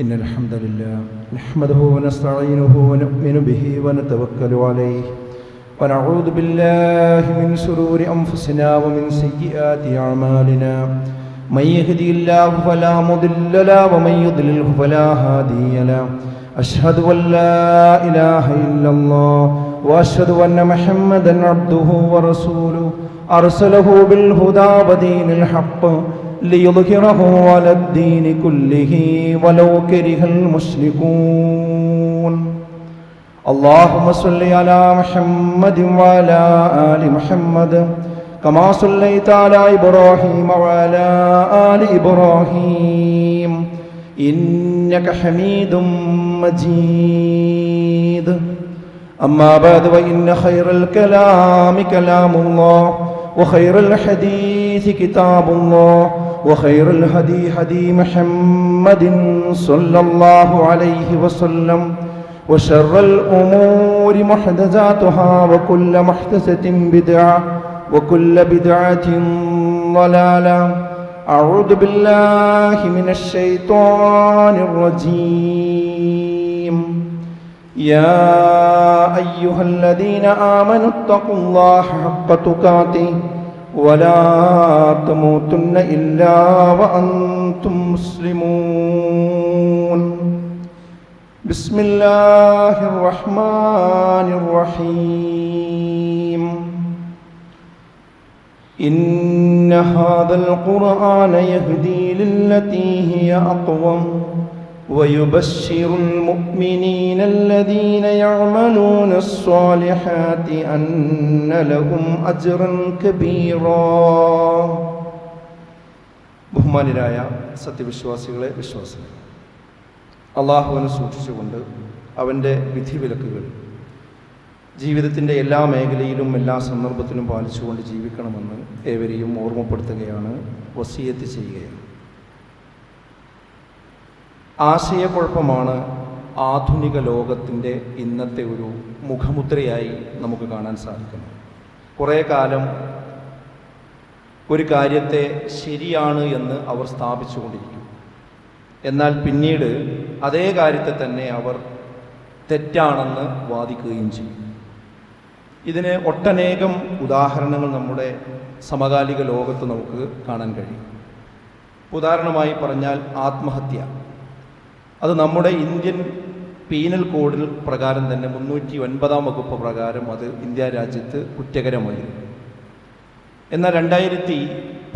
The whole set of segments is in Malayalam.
إن الحمد لله نحمده ونستعينه ونؤمن به ونتوكل عليه ونعوذ بالله من شرور أنفسنا ومن سيئات أعمالنا من يهدي الله فلا مضل له ومن يضلله فلا هادي له أشهد أن لا إله إلا الله وأشهد أن محمدا عبده ورسوله أرسله بالهدى ودين الحق ليظهره على الدين كله ولو كره المشركون. اللهم صل على محمد وعلى آل محمد كما صليت على إبراهيم وعلى آل إبراهيم. إنك حميد مجيد. أما بعد وإن خير الكلام كلام الله وخير الحديث كتاب الله وخير الهدي هدي محمد صلى الله عليه وسلم وشر الأمور محدثاتها وكل محدثة بدعة وكل بدعة ضلالة. أعوذ بالله من الشيطان الرجيم. يا أيها الذين آمنوا اتقوا الله حق تقاته ولا تموتن إلا وأنتم مسلمون. بسم الله الرحمن الرحيم. إن هذا القرآن يهدي للتي هي أقوم. ويبشر المؤمنين الذين يعملون الصالحات أن لهم أجرا كبيرا ബഹുമാനരായ സത്യവിശ്വാസികളെ വിശ്വാസികൾ അള്ളാഹുവിനെ സൂക്ഷിച്ചുകൊണ്ട് അവൻ്റെ വിധിവിലക്കുകൾ ജീവിതത്തിൻ്റെ എല്ലാ മേഖലയിലും എല്ലാ സന്ദർഭത്തിലും പാലിച്ചുകൊണ്ട് ജീവിക്കണമെന്ന് ഏവരെയും ഓർമ്മപ്പെടുത്തുകയാണ് വസീയത്ത് ചെയ്യുകയാണ് ആശയക്കുഴപ്പമാണ് ആധുനിക ലോകത്തിന്റെ ഇന്നത്തെ ഒരു മുഖമുദ്രയായി നമുക്ക് കാണാൻ സാധിക്കുന്നത്. കുറേ കാലം ഒരു കാര്യത്തെ ശരിയാണ് എന്ന് അവർ സ്ഥാപിച്ചുകൊണ്ടിരിക്കും എന്നാൽ പിന്നീട് അതേ കാര്യത്തെ തന്നെ അവർ തെറ്റാണെന്ന് വാദിക്കുകയും ചെയ്യും. ഇതിന് ഒട്ടനേകം ഉദാഹരണങ്ങൾ നമ്മുടെ സമകാലിക ലോകത്ത് നമുക്ക് കാണാൻ കഴിയും. ഉദാഹരണമായി പറഞ്ഞാൽ ആത്മഹത്യ. അത് നമ്മുടെ ഇന്ത്യൻ പീനൽ കോഡിൽ പ്രകാരം തന്നെ മുന്നൂറ്റി ഒൻപതാം വകുപ്പ് പ്രകാരം അത് ഇന്ത്യ രാജ്യത്ത് കുറ്റകരമായിരുന്നു. എന്നാൽ രണ്ടായിരത്തി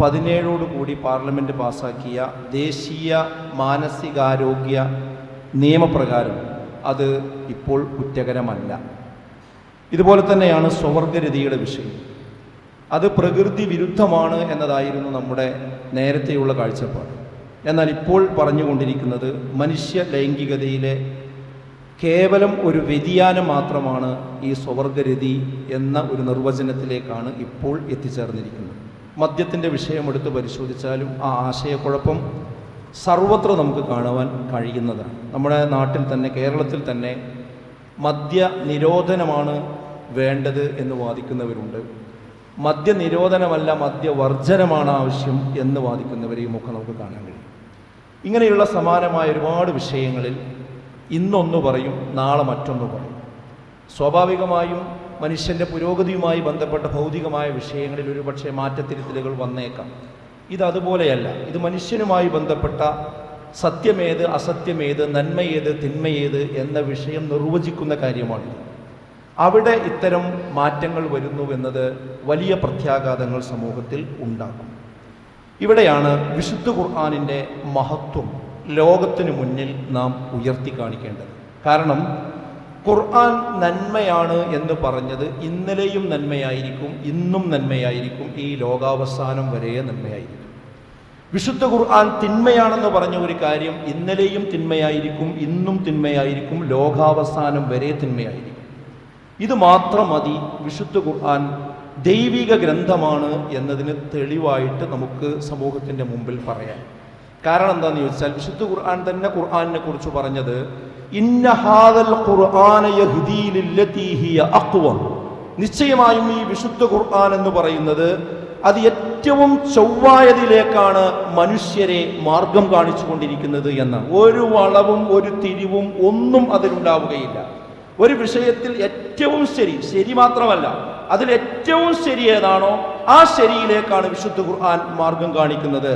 പതിനേഴോടുകൂടി പാർലമെന്റ് പാസാക്കിയ ദേശീയ മാനസികാരോഗ്യ നിയമപ്രകാരം അത് ഇപ്പോൾ കുറ്റകരമല്ല. ഇതുപോലെ തന്നെയാണ് സ്വവർഗരതിയുടെ വിഷയം. അത് പ്രകൃതി വിരുദ്ധമാണ് എന്നതായിരുന്നു നമ്മുടെ നേരത്തെയുള്ള കാഴ്ചപ്പാട്. എന്നാൽ ഇപ്പോൾ പറഞ്ഞുകൊണ്ടിരിക്കുന്നത് മനുഷ്യ ലൈംഗികതയിലെ കേവലം ഒരു വ്യതിയാനം മാത്രമാണ് ഈ സ്വവർഗരതി എന്ന ഒരു നിർവചനത്തിലേക്കാണ് ഇപ്പോൾ എത്തിച്ചേർന്നിരിക്കുന്നത്. മദ്യത്തിന്റെ വിഷയമെടുത്ത് പരിശോധിച്ചാലും ആ ആശയക്കുഴപ്പം സർവത്ര നമുക്ക് കാണുവാൻ കഴിയുന്നതാണ്. നമ്മുടെ നാട്ടിൽ തന്നെ കേരളത്തിൽ തന്നെ മദ്യ നിരോധനമാണ് വേണ്ടത് എന്ന് വാദിക്കുന്നവരുണ്ട്. മദ്യ നിരോധനമല്ല മദ്യവർജനമാണ് ആവശ്യം എന്ന് വാദിക്കുന്നവരെയും ഒക്കെ നമുക്ക് കാണാൻ കഴിയും. ഇങ്ങനെയുള്ള സമാനമായ ഒരുപാട് വിഷയങ്ങളിൽ ഇന്നൊന്ന് പറയും നാളെ മറ്റൊന്ന് പറയും. സ്വാഭാവികമായും മനുഷ്യന്റെ പുരോഗതിയുമായി ബന്ധപ്പെട്ട ഭൗതികമായ വിഷയങ്ങളിൽ ഒരുപക്ഷെ മാറ്റത്തിരുത്തലുകൾ വന്നേക്കാം. ഇത് അതുപോലെയല്ല ഇത് മനുഷ്യനുമായി ബന്ധപ്പെട്ട സത്യമേത് അസത്യമേത് നന്മയേത് തിന്മയേത് എന്ന വിഷയം നിർവചിക്കുന്ന കാര്യമാണ് അവിടെ ഇത്തരം മാറ്റങ്ങൾ വരുന്നുവെന്നത് വലിയ പ്രത്യാഘാതങ്ങൾ സമൂഹത്തിൽ ഉണ്ടാക്കും. ഇവിടെയാണ് വിശുദ്ധ ഖുർആാനിന്റെ മഹത്വം ലോകത്തിനു മുന്നിൽ നാം ഉയർത്തി കാണിക്കേണ്ടത്. കാരണം ഖുർആൻ നന്മയാണ് എന്ന് പറഞ്ഞത് ഇന്നലെയും നന്മയായിരിക്കും ഇന്നും നന്മയായിരിക്കും ഈ ലോകാവസാനം വരെ നന്മയായിരിക്കും. വിശുദ്ധ ഖുർആൻ തിന്മയാണെന്ന് പറഞ്ഞ ഒരു കാര്യം ഇന്നലെയും തിന്മയായിരിക്കും ഇന്നും തിന്മയായിരിക്കും ലോകാവസാനം വരെ തിന്മയായിരിക്കും. ഇത് മാത്രം മതി വിശുദ്ധ ഖുർആൻ ദൈവിക ഗ്രന്ഥമാണ് എന്നതിന് തെളിവായിട്ട് നമുക്ക് സമൂഹത്തിന്റെ മുമ്പിൽ പറയാം കാരണം എന്താണെന്ന് ചോദിച്ചാൽ വിശുദ്ധ ഖുർആൻ തന്നെ ഖുർആാനിനെ കുറിച്ച് പറഞ്ഞത് നിശ്ചയമായും ഈ വിശുദ്ധ ഖുർആൻ എന്ന് പറയുന്നത് അത് ഏറ്റവും ചൊവ്വായതിലേക്കാണ് മനുഷ്യരെ മാർഗം കാണിച്ചു കൊണ്ടിരിക്കുന്നത് എന്ന് ഒരു വളവും ഒരു തിരിവും ഒന്നും അതിലുണ്ടാവുകയില്ല. ഒരു വിഷയത്തിൽ ഏറ്റവും ശരി ശരി മാത്രമല്ല അതിൽ ഏറ്റവും ശരി ഏതാണോ ആ ശരിയിലേക്കാണ് വിശുദ്ധ ഖുർആൻ മാർഗം കാണിക്കുന്നത്.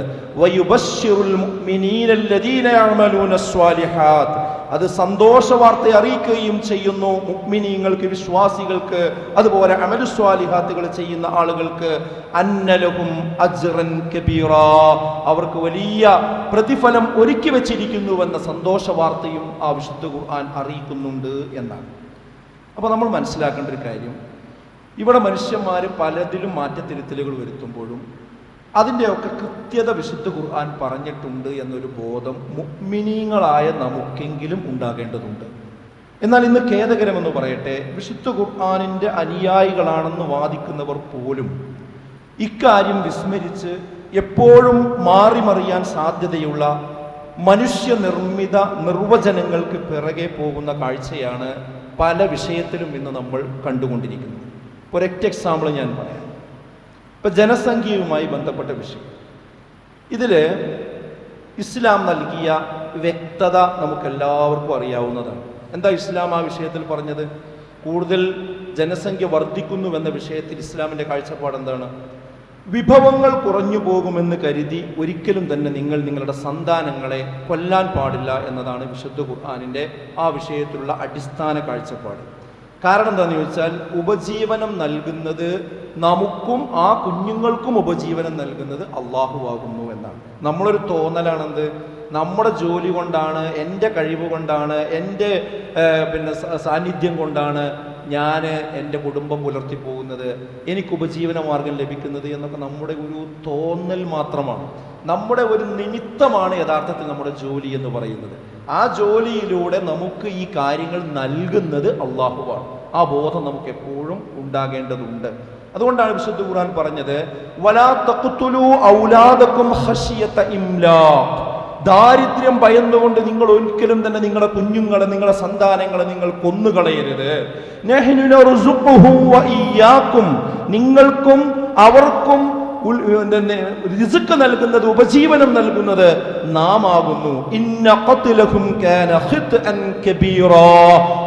അത് സന്തോഷ വാർത്ത അറിയിക്കുകയും ചെയ്യുന്നു. മുക്മിനീങ്ങൾക്ക് വിശ്വാസികൾക്ക് അതുപോലെ അമലുസ്വാലിഹാത്തുകൾ ചെയ്യുന്ന ആളുകൾക്ക് അന്നലഹും അജ്റൻ കബീറ. അവർക്ക് വലിയ പ്രതിഫലം ഒരുക്കി വെച്ചിരിക്കുന്നുവെന്ന സന്തോഷ വാർത്തയും ആ വിശുദ്ധ ഖുർആൻ അറിയിക്കുന്നുണ്ട് എന്നാണ്. അപ്പോൾ നമ്മൾ മനസ്സിലാക്കേണ്ട ഒരു കാര്യം. ഇവിടെ മനുഷ്യന്മാർ പലതിലും മാറ്റത്തിരുത്തലുകൾ വരുത്തുമ്പോഴും അതിന്റെയൊക്കെ കൃത്യത വിശുദ്ധ ഖുർആൻ പറഞ്ഞിട്ടുണ്ട് എന്നൊരു ബോധം മുക്മിനീങ്ങളായ നമുക്കെങ്കിലും ഉണ്ടാകേണ്ടതുണ്ട്. എന്നാൽ ഇന്ന് ഖേദകരമെന്ന് പറയട്ടെ വിശുദ്ധ ഖുർആാനിന്റെ അനുയായികളാണെന്ന് വാദിക്കുന്നവർ പോലും ഇക്കാര്യം വിസ്മരിച്ച് എപ്പോഴും മാറിമറിയാൻ സാധ്യതയുള്ള മനുഷ്യനിർമ്മിത നിർവചനങ്ങൾക്ക് പിറകെ പോകുന്ന കാഴ്ചയാണ് പല വിഷയത്തിലും ഇന്ന് നമ്മൾ കണ്ടുകൊണ്ടിരിക്കുന്നത്. ഒരൊറ്റ എക്സാമ്പിൾ ഞാൻ പറയാം. ഇപ്പം ജനസംഖ്യയുമായി ബന്ധപ്പെട്ട വിഷയം. ഇതിൽ ഇസ്ലാം നൽകിയ വ്യക്തത നമുക്കെല്ലാവർക്കും അറിയാവുന്നതാണ്. എന്താ ഇസ്ലാം ആ വിഷയത്തിൽ പറഞ്ഞത്? കൂടുതൽ ജനസംഖ്യ വർദ്ധിക്കുന്നുവെന്ന വിഷയത്തിൽ ഇസ്ലാമിന്റെ കാഴ്ചപ്പാട് എന്താണ്? വിഭവങ്ങൾ കുറഞ്ഞു പോകുമെന്ന് കരുതി ഒരിക്കലും തന്നെ നിങ്ങൾ നിങ്ങളുടെ സന്താനങ്ങളെ കൊല്ലാൻ പാടില്ല എന്നതാണ് വിശുദ്ധ ഖുർആാനിന്റെ ആ വിഷയത്തിലുള്ള അടിസ്ഥാന കാഴ്ചപ്പാട്. കാരണം എന്താണെന്ന് ചോദിച്ചാൽ ഉപജീവനം നൽകുന്നത് നമുക്കും ആ കുഞ്ഞുങ്ങൾക്കും ഉപജീവനം നൽകുന്നത് അള്ളാഹു ആകുന്നു എന്നാണ്. നമ്മളൊരു തോന്നലാണെന്ത്? നമ്മുടെ ജോലി കൊണ്ടാണ് എന്റെ കഴിവ് കൊണ്ടാണ് എന്റെ പിന്നെ സാന്നിധ്യം കൊണ്ടാണ് ഞാൻ എന്റെ കുടുംബം പുലർത്തി പോകുന്നത്. എനിക്ക് ഉപജീവന മാർഗം ലഭിക്കുന്നത് എന്നൊക്കെ നമ്മുടെ ഒരു തോന്നൽ മാത്രമാണ്. നമ്മുടെ ഒരു നിമിത്തമാണ് യഥാർത്ഥത്തിൽ നമ്മുടെ ജോലി എന്ന് പറയുന്നത്. ആ ജോലിയിലൂടെ നമുക്ക് ഈ കാര്യങ്ങൾ നൽകുന്നത് അള്ളാഹുവാണ്. ആ ബോധം നമുക്ക് എപ്പോഴും ഉണ്ടാകേണ്ടതുണ്ട്. അതുകൊണ്ടാണ് വിശുദ്ധ ഖുർആൻ പറഞ്ഞത് വലാ തഖ്തുലു ഔലാദക്കും ഖശിയത ഇംലാഖ് ദാരിദ്ര്യം ഭയന്നുകൊണ്ട് നിങ്ങൾ ഒരിക്കലും തന്നെ നിങ്ങളുടെ കുഞ്ഞുങ്ങളെ നിങ്ങളുടെ സന്താനങ്ങളെ നിങ്ങൾ കൊന്നുകളയരുത്. നഹ്നു നർസുഖുഹും വ ഇയ്യാക്കും. നിങ്ങൾക്കും അവർക്കും റിസ്ക് നൽകുന്നത് ഉപജീവനം നൽകുന്നത് നാം ആകുന്നു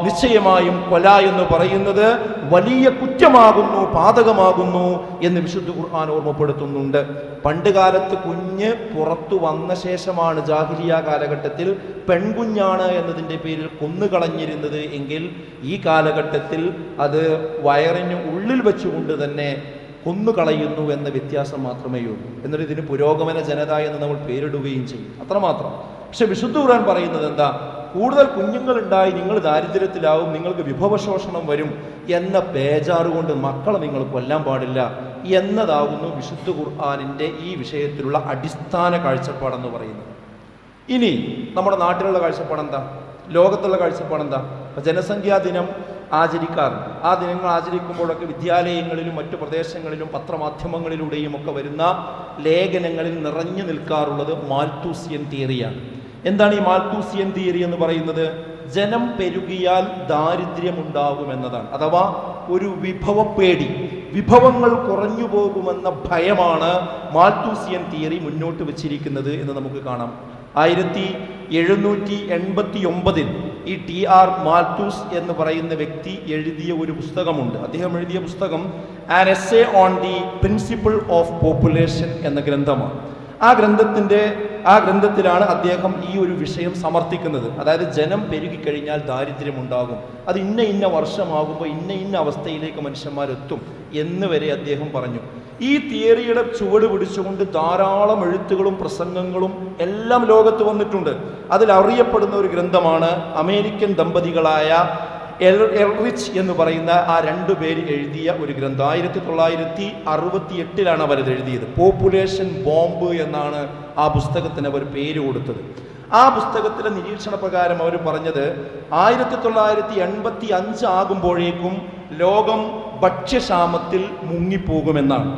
നിശ്ചയമായും കൊല എന്ന് പറയുന്നത് വലിയ കുറ്റമാകുന്നു പാതകമാകുന്നു എന്ന് വിശുദ്ധ ഖുർആൻ ഓർമ്മപ്പെടുത്തുന്നുണ്ട്. പണ്ട് കാലത്ത് കുഞ്ഞ് പുറത്തു വന്ന ശേഷമാണ് ജാഹിലിയ കാലഘട്ടത്തിൽ പെൺകുഞ്ഞാണ് എന്നതിന്റെ പേരിൽ കൊന്നുകളഞ്ഞിരുന്നത് എങ്കിൽ ഈ കാലഘട്ടത്തിൽ അത് വയറിന് ഉള്ളിൽ വെച്ചുകൊണ്ട് തന്നെ കൊന്നുകളയുന്നു എന്ന വ്യത്യാസം മാത്രമേ ഉള്ളൂ. എന്നിട്ട് ഇതിന് പുരോഗമന ജനത എന്ന് നമ്മൾ പേരിടുകയും ചെയ്യും. അത്രമാത്രം. പക്ഷെ വിശുദ്ധ ഖുർആൻ പറയുന്നത് എന്താ? കൂടുതൽ കുഞ്ഞുങ്ങൾ ഉണ്ടായി നിങ്ങൾ ദാരിദ്ര്യത്തിലാവും നിങ്ങൾക്ക് വിഭവശോഷണം വരും എന്ന പേജാറുകൊണ്ട് മക്കളെ നിങ്ങൾ കൊല്ലാൻ പാടില്ല എന്നതാകുന്നു വിശുദ്ധ ഖുർആാനിന്റെ ഈ വിഷയത്തിലുള്ള അടിസ്ഥാന കാഴ്ചപ്പാടെന്ന് പറയുന്നത്. ഇനി നമ്മുടെ നാട്ടിലുള്ള കാഴ്ചപ്പാടെന്താ? ലോകത്തുള്ള കാഴ്ചപ്പാടെന്താ? ജനസംഖ്യാ ദിനം ആചരിക്കാറുണ്ട്. ആ ദിനങ്ങൾ ആചരിക്കുമ്പോഴൊക്കെ വിദ്യാലയങ്ങളിലും മറ്റു പ്രദേശങ്ങളിലും പത്രമാധ്യമങ്ങളിലൂടെയും ഒക്കെ വരുന്ന ലേഖനങ്ങളിൽ നിറഞ്ഞു നിൽക്കാറുള്ളത് മാൽത്തൂസിയൻ തിയറിയാണ്. എന്താണ് ഈ മാൽത്തൂസിയൻ തിയറി എന്ന് പറയുന്നത്? ജനം പെരുകിയാൽ ദാരിദ്ര്യമുണ്ടാകുമെന്നതാണ് അഥവാ ഒരു വിഭവപ്പേടി വിഭവങ്ങൾ കുറഞ്ഞു പോകുമെന്ന ഭയമാണ് മാൽത്തൂസിയൻ തിയറി മുന്നോട്ട് വച്ചിരിക്കുന്നത് എന്ന് നമുക്ക് കാണാം. ആയിരത്തി എഴുന്നൂറ്റി എൺപത്തി ഒമ്പതിൽ ഈ ടി ആർ മാൽത്തൂസ് എന്ന് പറയുന്ന വ്യക്തി എഴുതിയ ഒരു പുസ്തകമുണ്ട്. അദ്ദേഹം എഴുതിയ പുസ്തകം an essay on the principle of population എന്ന ഗ്രന്ഥമാണ്. ആ ഗ്രന്ഥത്തിന്റെ ആ ഗ്രന്ഥത്തിലാണ് അദ്ദേഹം ഈ ഒരു വിഷയം സമർത്ഥിക്കുന്നത്. അതായത് ജനം പെരുകിക്കഴിഞ്ഞാൽ ദാരിദ്ര്യമുണ്ടാകും. അത് ഇന്ന ഇന്ന വർഷമാകുമ്പോൾ ഇന്ന ഇന്ന അവസ്ഥയിലേക്ക് മനുഷ്യന്മാരെത്തും എന്ന് വരെ അദ്ദേഹം പറഞ്ഞു. ഈ തിയറിയുടെ ചുവട് പിടിച്ചുകൊണ്ട് ധാരാളം എഴുത്തുകളും പ്രസംഗങ്ങളും എല്ലാം ലോകത്ത് വന്നിട്ടുണ്ട്. അതിൽ അറിയപ്പെടുന്ന ഒരു ഗ്രന്ഥമാണ് അമേരിക്കൻ ദമ്പതികളായ എൽ എൽറിച്ച് എന്ന് പറയുന്ന ആ രണ്ടു പേര് എഴുതിയ ഒരു ഗ്രന്ഥം. ആയിരത്തി തൊള്ളായിരത്തി അറുപത്തി എട്ടിലാണ് അവരത് എഴുതിയത്. പോപ്പുലേഷൻ ബോംബ് എന്നാണ് ആ പുസ്തകത്തിന് അവർ പേര് കൊടുത്തത്. ആ പുസ്തകത്തിലെ നിരീക്ഷണ പ്രകാരം അവർ പറഞ്ഞത് ആയിരത്തി തൊള്ളായിരത്തി എൺപത്തി അഞ്ച് ആകുമ്പോഴേക്കും ലോകം ഭക്ഷ്യക്ഷാമത്തിൽ മുങ്ങിപ്പോകുമെന്നാണ്.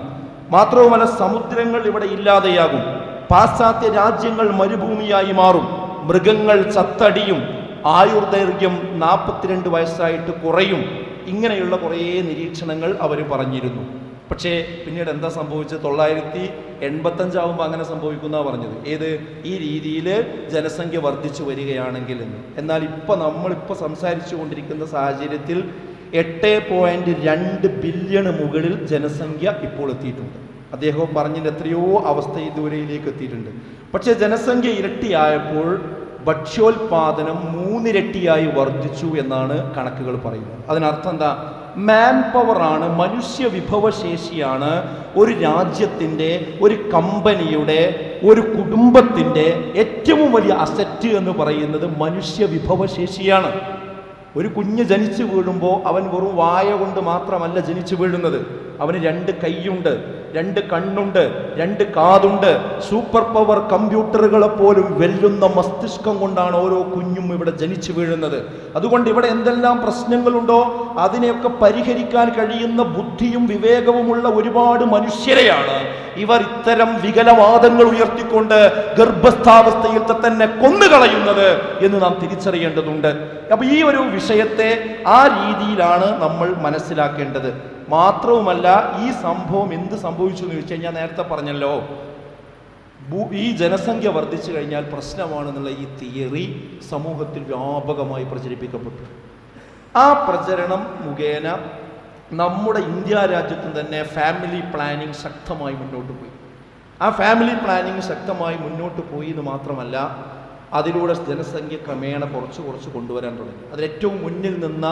മാത്രവുമല്ല സമുദ്രങ്ങൾ ഇവിടെ ഇല്ലാതെയാകും. പാശ്ചാത്യ രാജ്യങ്ങൾ മരുഭൂമിയായി മാറും. മൃഗങ്ങൾ ചത്തടിയും ആയുർദൈർഘ്യം നാൽപ്പത്തിരണ്ട് വയസ്സായിട്ട് കുറയും. ഇങ്ങനെയുള്ള കുറേ നിരീക്ഷണങ്ങൾ അവർ പറഞ്ഞിരുന്നു. പക്ഷേ പിന്നീട് എന്താ സംഭവിച്ചത്? തൊള്ളായിരത്തി എൺപത്തഞ്ചാവുമ്പോൾ അങ്ങനെ സംഭവിക്കുന്ന പറഞ്ഞത്. ഏത്? ഈ രീതിയിൽ ജനസംഖ്യ വർദ്ധിച്ചു വരികയാണെങ്കിൽ എന്ന് എന്നാൽ ഇപ്പം നമ്മളിപ്പോൾ സംസാരിച്ചു കൊണ്ടിരിക്കുന്ന സാഹചര്യത്തിൽ എട്ട് പോയിന്റ് രണ്ട് ബില്യണ് മുകളിൽ ജനസംഖ്യ ഇപ്പോൾ എത്തിയിട്ടുണ്ട്. അദ്ദേഹം പറഞ്ഞതിന്റെ എത്രയോ അവസ്ഥ ഇതുവരെയിലേക്ക് എത്തിയിട്ടുണ്ട്. പക്ഷേ ജനസംഖ്യ ഇരട്ടിയായപ്പോൾ ഭക്ഷ്യോൽപാദനം മൂന്നിരട്ടിയായി വർദ്ധിച്ചു എന്നാണ് കണക്കുകൾ പറയുന്നത്. അതിനർത്ഥം എന്താ? മാൻ പവറാണ് മനുഷ്യ വിഭവശേഷിയാണ് ഒരു രാജ്യത്തിന്റെ ഒരു കമ്പനിയുടെ ഒരു കുടുംബത്തിന്റെ ഏറ്റവും വലിയ അസറ്റ് എന്ന് പറയുന്നത് മനുഷ്യ വിഭവശേഷിയാണ്. ഒരു കുഞ്ഞ് ജനിച്ചു വീഴുമ്പോൾ അവൻ വെറും വായ കൊണ്ട് മാത്രമല്ല ജനിച്ചു വീഴുന്നത്. അവന് രണ്ട് കൈയുണ്ട്. രണ്ട് കണ്ണുണ്ട് രണ്ട് കാതുണ്ട്. സൂപ്പർ പവർ കമ്പ്യൂട്ടറുകളെ പോലും വെല്ലുന്ന മസ്തിഷ്കം കൊണ്ടാണ് ഓരോ കുഞ്ഞും ഇവിടെ ജനിച്ചു വീഴുന്നത്. അതുകൊണ്ട് ഇവിടെ എന്തെല്ലാം പ്രശ്നങ്ങളുണ്ടോ അതിനെയൊക്കെ പരിഹരിക്കാൻ കഴിയുന്ന ബുദ്ധിയും വിവേകവുമുള്ള ഒരുപാട് മനുഷ്യരെയാണ്. ഇവർ ഇത്തരം വികലവാദങ്ങൾ ഉയർത്തിക്കൊണ്ട് ഗർഭസ്ഥാവസ്ഥയിൽ തന്നെ കൊന്നുകളയുന്നത് എന്ന് നാം തിരിച്ചറിയേണ്ടതുണ്ട്. അപ്പൊ ഈ ഒരു വിഷയത്തെ ആ രീതിയിലാണ് നമ്മൾ മനസ്സിലാക്കേണ്ടത്. മാത്രവുമല്ല ഈ സംഭവം എന്ത് സംഭവിച്ചു എന്ന് ചോദിച്ചു കഴിഞ്ഞാൽ നേരത്തെ പറഞ്ഞല്ലോ. ഈ ജനസംഖ്യ വർദ്ധിച്ചു കഴിഞ്ഞാൽ പ്രശ്നമാണെന്നുള്ള ഈ തിയറി സമൂഹത്തിൽ വ്യാപകമായി പ്രചരിപ്പിക്കപ്പെട്ടു. ആ പ്രചരണം മുഖേന നമ്മുടെ ഇന്ത്യ രാജ്യത്തും തന്നെ ഫാമിലി പ്ലാനിങ് ശക്തമായി മുന്നോട്ട് പോയി. ആ ഫാമിലി പ്ലാനിങ് ശക്തമായി മുന്നോട്ട് പോയി എന്ന് മാത്രമല്ല അതിലൂടെ ജനസംഖ്യ ക്രമേണ കുറച്ച് കുറച്ച് കൊണ്ടുവരാൻ തുടങ്ങി. അതിൽ ഏറ്റവും മുന്നിൽ നിന്ന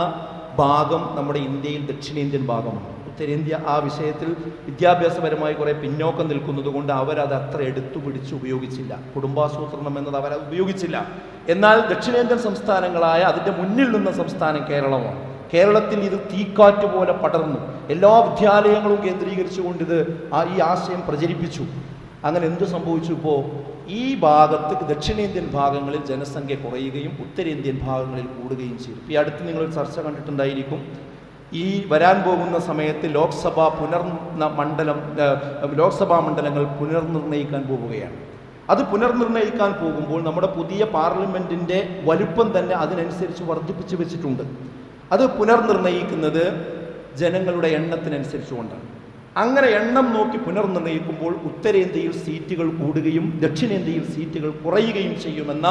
ഭാഗം നമ്മുടെ ഇന്ത്യയിൽ ദക്ഷിണേന്ത്യൻ ഭാഗമാണ്. ഉത്തരേന്ത്യ ആ വിഷയത്തിൽ വിദ്യാഭ്യാസപരമായി കുറേ പിന്നോക്കം നിൽക്കുന്നത് കൊണ്ട് അവരത് അത്ര എടുത്തു പിടിച്ച് ഉപയോഗിച്ചില്ല. കുടുംബാസൂത്രണം എന്നത് അവരത് ഉപയോഗിച്ചില്ല. എന്നാൽ ദക്ഷിണേന്ത്യൻ സംസ്ഥാനങ്ങളായ അതിന്റെ മുന്നിൽ നിന്ന സംസ്ഥാനം കേരളമാണ്. കേരളത്തിൽ ഇത് തീക്കാറ്റ് പോലെ പടർന്നു. എല്ലാ വിദ്യാലയങ്ങളും കേന്ദ്രീകരിച്ചുകൊണ്ട് ഇത് ആ ഈ ആശയം പ്രചരിപ്പിച്ചു. അങ്ങനെ എന്ത് സംഭവിച്ചു ഇപ്പോൾ ഈ ഭാഗത്ത് ദക്ഷിണേന്ത്യൻ ഭാഗങ്ങളിൽ ജനസംഖ്യ കുറയുകയും ഉത്തരേന്ത്യൻ ഭാഗങ്ങളിൽ കൂടുകയും ചെയ്തു. ഈ അടുത്ത് നിങ്ങൾ ചർച്ച കണ്ടിട്ടുണ്ടായിരിക്കും. ഈ വരാൻ പോകുന്ന സമയത്ത് ലോക്സഭ പുനർ മണ്ഡലം ലോക്സഭാ മണ്ഡലങ്ങൾ പുനർനിർണയിക്കാൻ പോവുകയാണ്. അത് പുനർനിർണയിക്കാൻ പോകുമ്പോൾ നമ്മുടെ പുതിയ പാർലമെന്റിന്റെ വലുപ്പം തന്നെ അതിനനുസരിച്ച് വർദ്ധിപ്പിച്ചു വെച്ചിട്ടുണ്ട്. അത് പുനർനിർണയിക്കുന്നത് ജനങ്ങളുടെ എണ്ണത്തിനനുസരിച്ചുകൊണ്ടാണ്. അങ്ങനെ എണ്ണം നോക്കി പുനർനിർണയിക്കുമ്പോൾ ഉത്തരേന്ത്യയിൽ സീറ്റുകൾ കൂടുകയും ദക്ഷിണേന്ത്യയിൽ സീറ്റുകൾ കുറയുകയും ചെയ്യുമെന്ന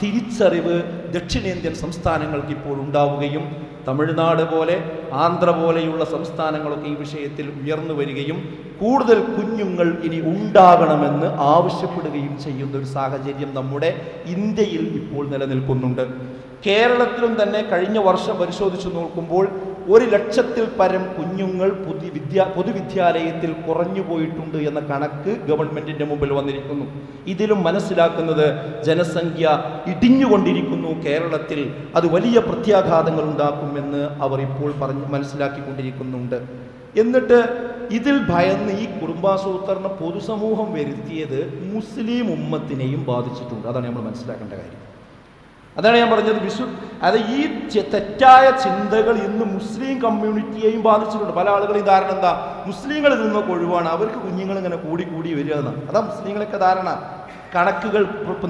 തിരിച്ചറിവ് ദക്ഷിണേന്ത്യൻ സംസ്ഥാനങ്ങൾക്ക് ഇപ്പോൾ ഉണ്ടാവുകയും തമിഴ്നാട് പോലെ ആന്ധ്ര പോലെയുള്ള സംസ്ഥാനങ്ങളൊക്കെ ഈ വിഷയത്തിൽ ഉയർന്നു വരികയും കൂടുതൽ കുഞ്ഞുങ്ങൾ ഇനി ഉണ്ടാകണമെന്ന് ആവശ്യപ്പെടുകയും ചെയ്യുന്ന ഒരു സാഹചര്യം നമ്മുടെ ഇന്ത്യയിൽ ഇപ്പോൾ നിലനിൽക്കുന്നുണ്ട്. കേരളത്തിലും തന്നെ കഴിഞ്ഞ വർഷം പരിശോധിച്ചു നോക്കുമ്പോൾ ഒരു ലക്ഷത്തിൽ പരം കുഞ്ഞുങ്ങൾ പുതിയ വിദ്യ പൊതുവിദ്യാലയത്തിൽ കുറഞ്ഞു പോയിട്ടുണ്ട് എന്ന കണക്ക് ഗവൺമെന്റിന്റെ മുമ്പിൽ വന്നിരിക്കുന്നു. ഇതിലും മനസ്സിലാക്കുന്നത് ജനസംഖ്യ ഇടിഞ്ഞുകൊണ്ടിരിക്കുന്നു കേരളത്തിൽ. അത് വലിയ പ്രത്യാഘാതങ്ങൾ ഉണ്ടാക്കുമെന്ന് അവർ ഇപ്പോൾ പറഞ്ഞ് മനസ്സിലാക്കിക്കൊണ്ടിരിക്കുന്നുണ്ട്. എന്നിട്ട് ഇതിൽ ഭയന്ന് ഈ കുടുംബാസൂത്രണ പൊതുസമൂഹം വരുത്തിയത് മുസ്ലിം ഉമ്മത്തിനെയും ബാധിച്ചിട്ടുണ്ട്. അതാണ് നമ്മൾ മനസ്സിലാക്കേണ്ട കാര്യം. അതാണ് ഞാൻ പറഞ്ഞത്. വിശു അത് ഈ തെറ്റായ ചിന്തകൾ ഇന്ന് മുസ്ലിം കമ്മ്യൂണിറ്റിയെയും ബാധിച്ചിട്ടുണ്ട്. പല ആളുകളെയും ധാരണ എന്താ? മുസ്ലിങ്ങളിൽ നിന്നൊക്കെ ഒഴിവാണ്. അവർക്ക് കുഞ്ഞുങ്ങൾ ഇങ്ങനെ കൂടി കൂടി വരിക എന്നാണ് അതാ മുസ്ലിങ്ങളൊക്കെ ധാരണ. കണക്കുകൾ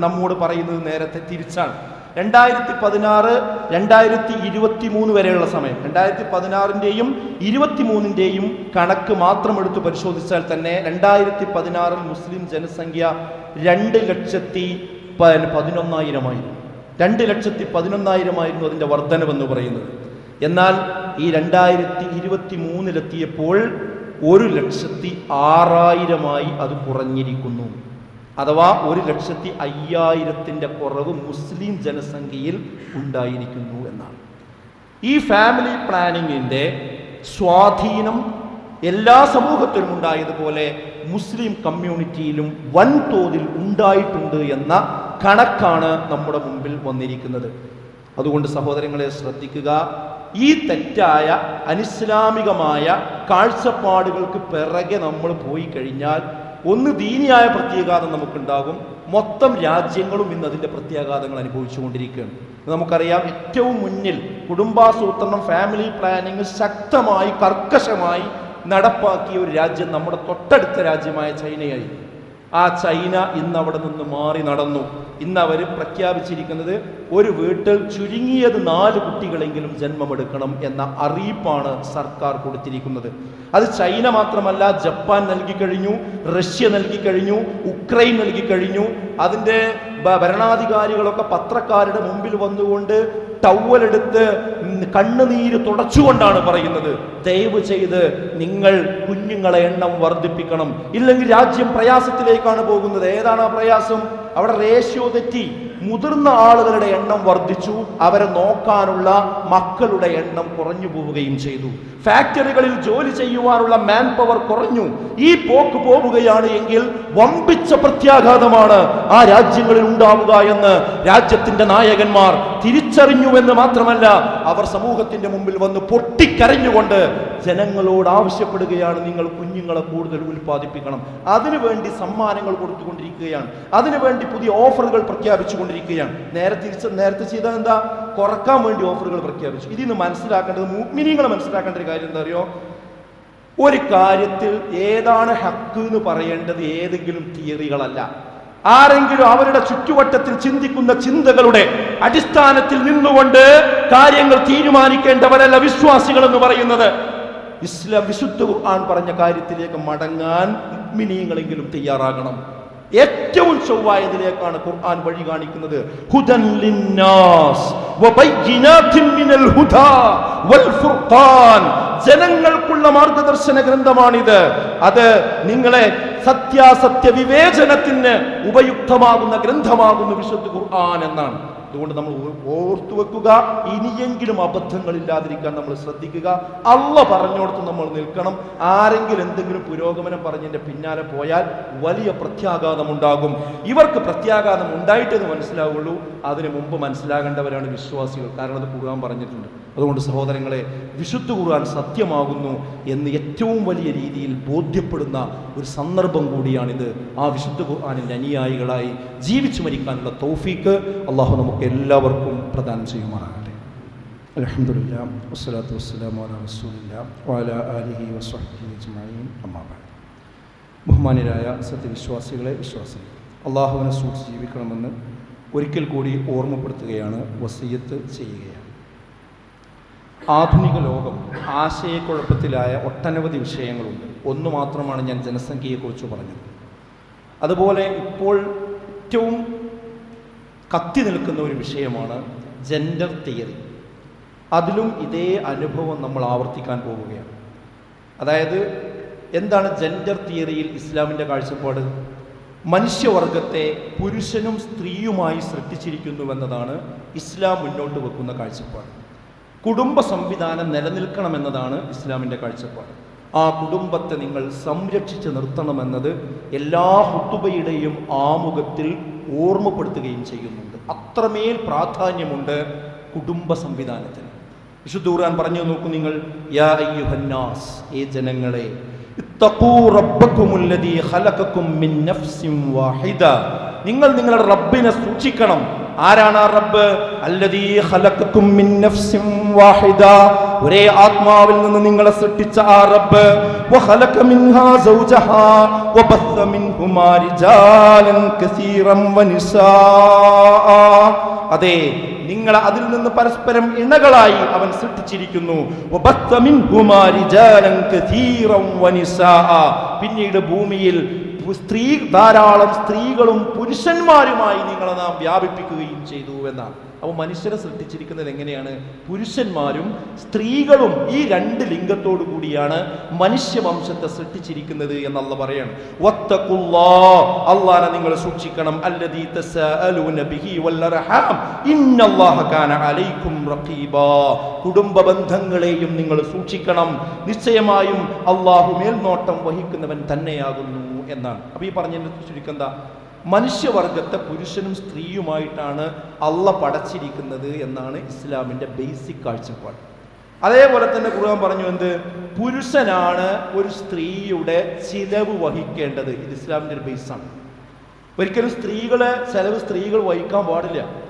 നമ്മോട് പറയുന്നത് നേരത്തെ തിരിച്ചാണ്. രണ്ടായിരത്തി പതിനാറ് രണ്ടായിരത്തി ഇരുപത്തി മൂന്ന് വരെയുള്ള സമയം. രണ്ടായിരത്തി പതിനാറിന്റെയും ഇരുപത്തി മൂന്നിന്റെയും കണക്ക് മാത്രം എടുത്ത് പരിശോധിച്ചാൽ തന്നെ രണ്ടായിരത്തി പതിനാറിൽ മുസ്ലിം ജനസംഖ്യ രണ്ട് ലക്ഷത്തി പതിനൊന്നായിരമായിരുന്നു. രണ്ട് ലക്ഷത്തി പതിനൊന്നായിരമായിരുന്നു അതിന്റെ വർധനവെന്ന് പറയുന്നത്. എന്നാൽ ഈ രണ്ടായിരത്തി ഇരുപത്തി മൂന്നിലെത്തിയപ്പോൾ ഒരു ലക്ഷത്തി ആറായിരമായി അത് കുറഞ്ഞിരിക്കുന്നു. അഥവാ ഒരു ലക്ഷത്തി അയ്യായിരത്തിന്റെ കുറവ് മുസ്ലിം ജനസംഖ്യയിൽ ഉണ്ടായിരിക്കുന്നു എന്നാണ്. ഈ ഫാമിലി പ്ലാനിങ്ങിന്റെ സ്വാധീനം എല്ലാ സമൂഹത്തിലും ഉണ്ടായതുപോലെ മുസ്ലിം കമ്മ്യൂണിറ്റിയിലും വൻതോതിൽ ഉണ്ടായിട്ടുണ്ട് എന്ന കണക്കാണ് നമ്മുടെ മുമ്പിൽ വന്നിരിക്കുന്നത്. അതുകൊണ്ട് സഹോദരങ്ങളെ ശ്രദ്ധിക്കുക. ഈ തെറ്റായ അനിസ്ലാമികമായ കാഴ്ചപ്പാടുകൾക്ക് പിറകെ നമ്മൾ പോയി കഴിഞ്ഞാൽ ഒന്ന് ദീനിയായ പ്രത്യാഘാതം നമുക്കുണ്ടാകും. മൊത്തം രാജ്യങ്ങളും ഇന്ന് അതിന്റെ പ്രത്യാഘാതങ്ങൾ അനുഭവിച്ചുകൊണ്ടിരിക്കുകയാണ് നമുക്കറിയാം ഏറ്റവും മുന്നിൽ കുടുംബാസൂത്രണം ഫാമിലി പ്ലാനിങ് ശക്തമായി കർക്കശമായി നടപ്പാക്കിയ ഒരു രാജ്യം നമ്മുടെ തൊട്ടടുത്ത രാജ്യമായ ചൈനയായി. ആ ചൈന ഇന്ന് അവിടെ നിന്ന് മാറി നടന്നു. ഇന്ന് അവർ പ്രഖ്യാപിച്ചിരിക്കുന്നത് ഒരു വീട്ടിൽ ചുരുങ്ങിയത് നാല് കുട്ടികളെങ്കിലും ജന്മമെടുക്കണം എന്ന അറിയിപ്പാണ് സർക്കാർ കൊടുത്തിരിക്കുന്നത്. അത് ചൈന മാത്രമല്ല ജപ്പാൻ നൽകിക്കഴിഞ്ഞു റഷ്യ നൽകിക്കഴിഞ്ഞു ഉക്രൈൻ നൽകിക്കഴിഞ്ഞു അതിന്റെ ഭരണാധികാരികളൊക്കെ പത്രക്കാരുടെ മുമ്പിൽ വന്നുകൊണ്ട് ടവലെടുത്ത് കണ്ണുനീര് തുടച്ചുകൊണ്ടാണ് പറയുന്നത്. ദയവ് ചെയ്ത് നിങ്ങൾ കുഞ്ഞുങ്ങളെ എണ്ണം വർദ്ധിപ്പിക്കണം. ഇല്ലെങ്കിൽ രാജ്യം പ്രയാസത്തിലേക്കാണ് പോകുന്നത്. ഏതാണ് ആ പ്രയാസം? അവിടെ റേഷ്യോ തെറ്റി. മുതിർന്ന ആളുകളുടെ എണ്ണം വർദ്ധിച്ചു. അവരെ നോക്കാനുള്ള മക്കളുടെ എണ്ണം കുറഞ്ഞു പോവുകയും ചെയ്തു. ഫാക്ടറികളിൽ ജോലി ചെയ്യുവാനുള്ള മാൻ പവർ കുറഞ്ഞു. ഈ പോക്ക് പോവുകയാണ് എങ്കിൽ വമ്പിച്ച പ്രത്യാഘാതമാണ് ആ രാജ്യങ്ങളിൽ ഉണ്ടാവുക എന്ന് രാജ്യത്തിന്റെ നായകന്മാർ തിരിച്ചറിഞ്ഞുവെന്ന് മാത്രമല്ല അവർ സമൂഹത്തിന്റെ മുമ്പിൽ വന്ന് പൊട്ടിക്കരഞ്ഞുകൊണ്ട് ജനങ്ങളോട് ആവശ്യപ്പെടുകയാണ് നിങ്ങൾ കുഞ്ഞുങ്ങളെ കൂടുതൽ ഉൽപ്പാദിപ്പിക്കണം. അതിനുവേണ്ടി സമ്മാനങ്ങൾ കൊടുത്തുകൊണ്ടിരിക്കുകയാണ്. അതിനുവേണ്ടി പുതിയ ഓഫറുകൾ പ്രഖ്യാപിച്ചുകൊണ്ടിരിക്കുകയാണ്. നേരെ തിരിച്ച് നേരത്തെ ചെയ്ത എന്താ? കുറയ്ക്കാൻ വേണ്ടി ഓഫറുകൾ പ്രഖ്യാപിച്ചു. ഇതിന്ന് മനസ്സിലാക്കേണ്ടത് മിനിങ്ങൾ മനസ്സിലാക്കേണ്ട ഒരു കാര്യം എന്താ അറിയോ? ഒരു കാര്യത്തിൽ ഏതാണ് ഹക്ക് എന്ന് പറയേണ്ടത് ഏതെങ്കിലും തിയറികളല്ല. ആരെങ്കിലും അവരുടെ ചുറ്റുവട്ടത്തിൽ ചിന്തിക്കുന്ന ചിന്തകളുടെ അടിസ്ഥാനത്തിൽ നിന്നുകൊണ്ട് കാര്യങ്ങൾ തീരുമാനിക്കേണ്ടവരല്ല വിശ്വാസികൾ എന്ന് പറയുന്നത്. ഇസ്ലാം വിശുദ്ധ ഖുർആൻ പറഞ്ഞ കാര്യത്തിലേക്ക് മടങ്ങാൻ മുഅ്മിനീങ്ങളെങ്കിലും തയ്യാറാകണം. ഏറ്റവും ചൊവ്വായതിലേക്കാണ് ഖുർആൻ വഴി കാണിക്കുന്നത്. ഹുദൻ ലിന്നാസ് മിനൽ ഹുദാ വൽ ഫുർഖാൻ. ജനങ്ങൾക്കുള്ള മാർഗദർശന ഗ്രന്ഥമാണിത്. അത് നിങ്ങളെ സത്യാസത്യ വിവേചനത്തിന് ഉപയുക്തമാകുന്ന ഗ്രന്ഥമാകുന്നു വിശുദ്ധ ഖുർആൻ എന്നാണ്. അതുകൊണ്ട് നമ്മൾ ഓർത്തു വെക്കുക. ഇനിയെങ്കിലും അബദ്ധങ്ങളില്ലാതിരിക്കാൻ നമ്മൾ ശ്രദ്ധിക്കുക. അള്ള പറഞ്ഞോടത്ത് നമ്മൾ നിൽക്കണം. ആരെങ്കിലും എന്തെങ്കിലും പുരോഗമനം പറഞ്ഞതിന്റെ പിന്നാലെ പോയാൽ വലിയ പ്രത്യാഘാതം ഉണ്ടാകും ഇവർക്ക് പ്രത്യാഘാതം ഉണ്ടായിട്ടെന്ന് മനസ്സിലാവുള്ളൂ. അതിനു മുമ്പ് മനസ്സിലാകേണ്ടവരാണ് വിശ്വാസികൾ. കാരണം അത് ഖുർആൻ പറഞ്ഞിട്ടുണ്ട്. അതുകൊണ്ട് സഹോദരങ്ങളെ വിശുദ്ധ ഖുർആൻ സത്യമാകുന്നു എന്ന് ഏറ്റവും വലിയ രീതിയിൽ ബോധ്യപ്പെടുന്ന ഒരു സന്ദർഭം കൂടിയാണിത്. ആ വിശുദ്ധ ഖുർആാനിന്റെ അനുയായികളായി ജീവിച്ചു മരിക്കാനുള്ള തൗഫീക്ക് അള്ളാഹു നമുക്ക് എല്ലാവർക്കും പ്രദാനം ചെയ്യുമാറാകട്ടെ. അലഹമുല്ല വസ്സലാത്തു വസ്സലാം റസൂലില്ല വാല അലിഹി വസ്വഹി അജ്മഈൻ. അമ്മാ ബഅദ്. ബഹുമാന്യരായ സത്യവിശ്വാസികളെ വിശ്വാസികൾ അള്ളാഹുവിനെ സൂക്ഷിച്ച് ജീവിക്കണമെന്ന് ഒരിക്കൽ കൂടി ഓർമ്മപ്പെടുത്തുകയാണ് വസീയത്ത് ചെയ്യുകയാണ്. ആധുനിക ലോകം ആശയക്കുഴപ്പത്തിലായ ഒട്ടനവധി വിഷയങ്ങളുണ്ട്. ഒന്ന് മാത്രമാണ് ഞാൻ ജനസംഖ്യയെക്കുറിച്ച് പറഞ്ഞത്. അതുപോലെ ഇപ്പോൾ ഏറ്റവും കത്തി നിൽക്കുന്ന ഒരു വിഷയമാണ് ജെൻഡർ തിയറി അതിലും ഇതേ അനുഭവം നമ്മൾ ആവർത്തിക്കാൻ പോവുകയാണ്. അതായത് എന്താണ് ജെൻഡർ തിയറിയിൽ ഇസ്ലാമിന്റെ കാഴ്ചപ്പാട്? മനുഷ്യവർഗത്തെ പുരുഷനും സ്ത്രീയുമായി സൃഷ്ടിച്ചിരിക്കുന്നുവെന്നതാണ് ഇസ്ലാം മുന്നോട്ട് വെക്കുന്ന കാഴ്ചപ്പാട്. കുടുംബ സംവിധാനം നിലനിൽക്കണമെന്നതാണ് ഇസ്ലാമിന്റെ കാഴ്ചപ്പാട്. ആ കുടുംബത്തെ നിങ്ങൾ സംരക്ഷിച്ച് നിർത്തണമെന്നത് എല്ലാ ഹുത്തുബയുടെയും ആമുഖത്തിൽ ഓർമ്മപ്പെടുത്തുകയും ചെയ്യുന്നുണ്ട്. അത്രമേൽ പ്രാധാന്യമുണ്ട് കുടുംബ സംവിധാനത്തിന്. വിശുദ്ധ പറഞ്ഞു നോക്കൂ നിങ്ങൾ യാ അയ്യുഹന്നാസ് ഏ ജനങ്ങളെ നിങ്ങൾ നിങ്ങളുടെ റബ്ബിനെ സൂക്ഷിക്കണം. ആരാണ് റബ്ബ്? അല്ലദീ ഖലഖക്കും മിൻ നഫ്സിൻ വാഹിദ. ഒരേ ആത്മാവിൽ നിന്ന് നിങ്ങളെ സൃഷ്ടിച്ച ആ റബ്ബ്. വഖലഖ മിൻഹാ സൗജഹാ വബസ്സ മിൻഹുമാ റിജാലൻ കസീറൻ വനിസാ അതെ നിങ്ങളെ അതിൽ നിന്ന് പരസ്പരം ഇണകളായി അവൻ സൃഷ്ടിച്ചിരിക്കുന്നു. പിന്നീട് ഭൂമിയിൽ സ്ത്രീ ധാരാളം സ്ത്രീകളും പുരുഷന്മാരുമായി നിങ്ങളെ നാം വ്യാപിപ്പിക്കുകയും ചെയ്തു എന്നാണ്. അപ്പോൾ മനുഷ്യരെ സൃഷ്ടിച്ചിരിക്കുന്നത് എങ്ങനെയാണ്? പുരുഷന്മാരും സ്ത്രീകളും ഈ രണ്ട് ലിംഗത്തോടു കൂടിയാണ് മനുഷ്യവംശത്തെ സൃഷ്ടിച്ചിരിക്കുന്നത് എന്നുള്ള പറയാണ്. അള്ളാനെ നിങ്ങൾ സൂക്ഷിക്കണം. കുടുംബ ബന്ധങ്ങളെയും നിങ്ങൾ സൂക്ഷിക്കണം. നിശ്ചയമായും അള്ളാഹു മേൽനോട്ടം വഹിക്കുന്നവൻ തന്നെയാകുന്നു. എന്നാണ്. അപ്പൊ ഈ പറഞ്ഞതിന്റെ ചുരുക്കം എന്താ? മനുഷ്യവർഗത്തെ പുരുഷനും സ്ത്രീയുമായിട്ടാണ് അള്ള പടച്ചിരിക്കുന്നത് എന്നാണ് ഇസ്ലാമിന്റെ ബേസിക് കാഴ്ചപ്പാട്. അതേപോലെ തന്നെ ഖുർആൻ പറഞ്ഞു എന്ത്? പുരുഷനാണ് ഒരു സ്ത്രീയുടെ ചിലവ് വഹിക്കേണ്ടത്. ഇത് ഇസ്ലാമിന്റെ ഒരു ബേസാണ്. ഒരിക്കലും സ്ത്രീകളെ ചിലവ് സ്ത്രീകൾ വഹിക്കാൻ പാടില്ല.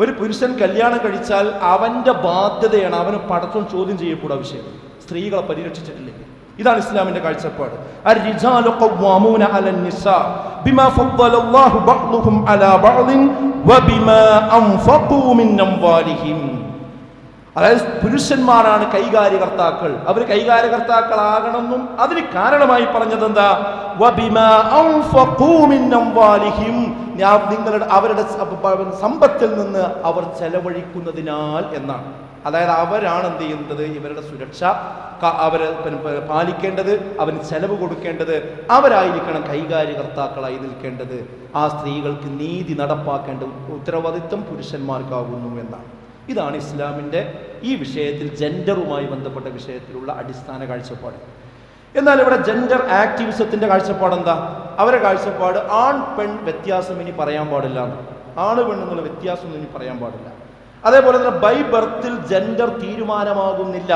ഒരു പുരുഷൻ കല്യാണം കഴിച്ചാൽ അവന്റെ ബാധ്യതയാണ് അവന് പടക്കം ചോദ്യം ചെയ്യപ്പെടുക വിഷയം. സ്ത്രീകളെ പരിരക്ഷിച്ചിട്ടില്ലെങ്കിൽ. ഇതാണ് ഇസ്ലാമിന്റെ കാഴ്ചപ്പാട്. അതായത് പുരുഷന്മാരാണ് കൈകാര്യകർത്താക്കൾ. അവർ കൈകാര്യകർത്താക്കളാകണമെന്നും അതിന് കാരണമായി പറഞ്ഞത് എന്താ നിങ്ങളുടെ അവരുടെ സമ്പത്തിൽ നിന്ന് അവർ ചെലവഴിക്കുന്നതിനാൽ എന്നാണ്. അതായത് അവരാണ് എന്ത് ചെയ്യുന്നത്? ഇവരുടെ സുരക്ഷ പ- പാലിക്കേണ്ടത് അവന് ചെലവ് കൊടുക്കേണ്ടത് അവരായിരിക്കണം കൈകാര്യകർത്താക്കളായി നിൽക്കേണ്ടത്. ആ സ്ത്രീകൾക്ക് നീതി നടപ്പാക്കേണ്ട ഉത്തരവാദിത്വം പുരുഷന്മാർക്കാകുന്നു എന്നാണ്. ഇതാണ് ഇസ്ലാമിന്റെ ഈ വിഷയത്തിൽ ജെൻഡറുമായി ബന്ധപ്പെട്ട വിഷയത്തിലുള്ള അടിസ്ഥാന കാഴ്ചപ്പാട്. എന്നാൽ ഇവിടെ ജെൻഡർ ആക്ടിവിസത്തിന്റെ കാഴ്ചപ്പാട് എന്താ? അവരെ കാഴ്ചപ്പാട് ആൺ പെൺ വ്യത്യാസം ഇനി പറയാൻ പാടില്ല. ആണ് പെണ്ണെന്നുള്ള വ്യത്യാസം ഇനി പറയാൻ പാടില്ല. അതേപോലെ തന്നെ ബൈ ബർത്തിൽ ജെൻഡർ തീരുമാനമാകുന്നില്ല.